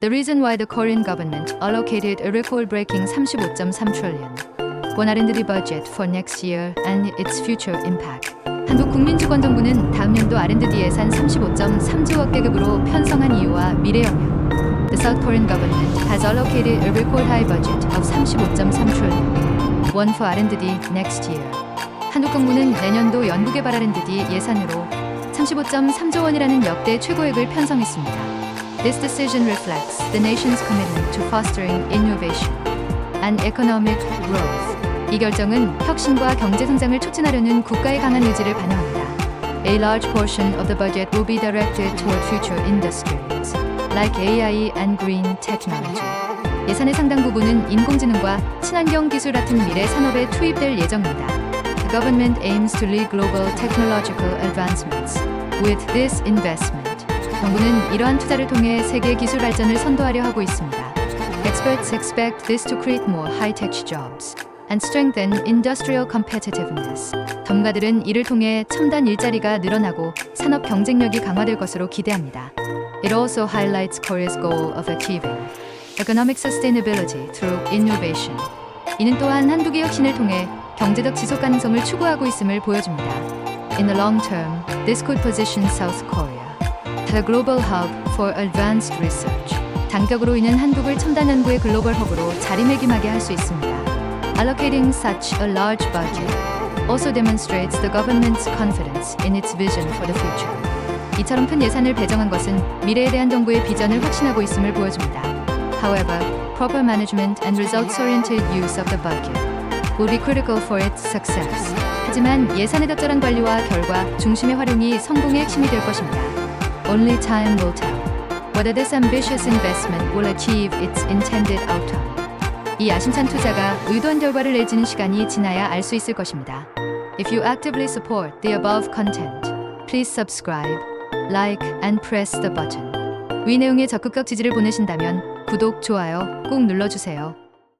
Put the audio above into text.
The reason why the Korean government allocated a record-breaking 35.3 trillion won R&D budget for next year and its future impact. 한국 국민주권정부는 다음 연도 R&D 예산 35.3조억 계급으로 편성한 이유와 미래 영향. The South Korean government has allocated a record high budget of 35.3 trillion won for R&D next year. 한국 정부는 내년도 연구개발 R&D 예산으로 35.3조 원이라는 역대 최고액을 편성했습니다. This decision reflects the nation's commitment to fostering innovation and economic growth. 이 결정은 혁신과 경제 성장을 촉진하려는 국가의 강한 의지를 반영합니다. A large portion of the budget will be directed toward future industries like AI and green technology. 예산의 상당 부분은 인공지능과 친환경 기술 같은 미래 산업에 투입될 예정입니다. The government aims to lead global technological advancements with this investment. 정부는 이러한 투자를 통해 세계 기술 발전을 선도하려 하고 있습니다. Experts expect this to create more high-tech jobs and strengthen industrial competitiveness. 전문가들은 이를 통해 첨단 일자리가 늘어나고 산업 경쟁력이 강화될 것으로 기대합니다. It also highlights Korea's goal of achieving economic sustainability through innovation. 이는 또한 한국의 혁신을 통해 경제적 지속 가능성을 추구하고 있음을 보여줍니다. In the long term, this could position South Korea the global hub for advanced research. 장벽으로 인한 한국을 첨단 연구의 글로벌 허브로 자리매김하게 할 수 있습니다. Allocating such a large budget also demonstrates the government's confidence in its vision for the future. 이처럼 큰 예산을 배정한 것은 미래에 대한 정부의 비전을 확신하고 있음을 보여줍니다. However, proper management and results-oriented use of the budget will be critical for its success. 하지만 예산의 적절한 관리와 결과, 중심의 활용이 성공의 핵심이 될 것입니다. Only time will tell whether this ambitious investment will achieve its intended outcome. 이 야심찬 투자가 의도한 결과를 내지는 시간이 지나야 알 수 있을 것입니다. If you actively support the above content, please subscribe, like, and press the button. 위 내용에 적극적 지지를 보내신다면 구독, 좋아요 꼭 눌러주세요.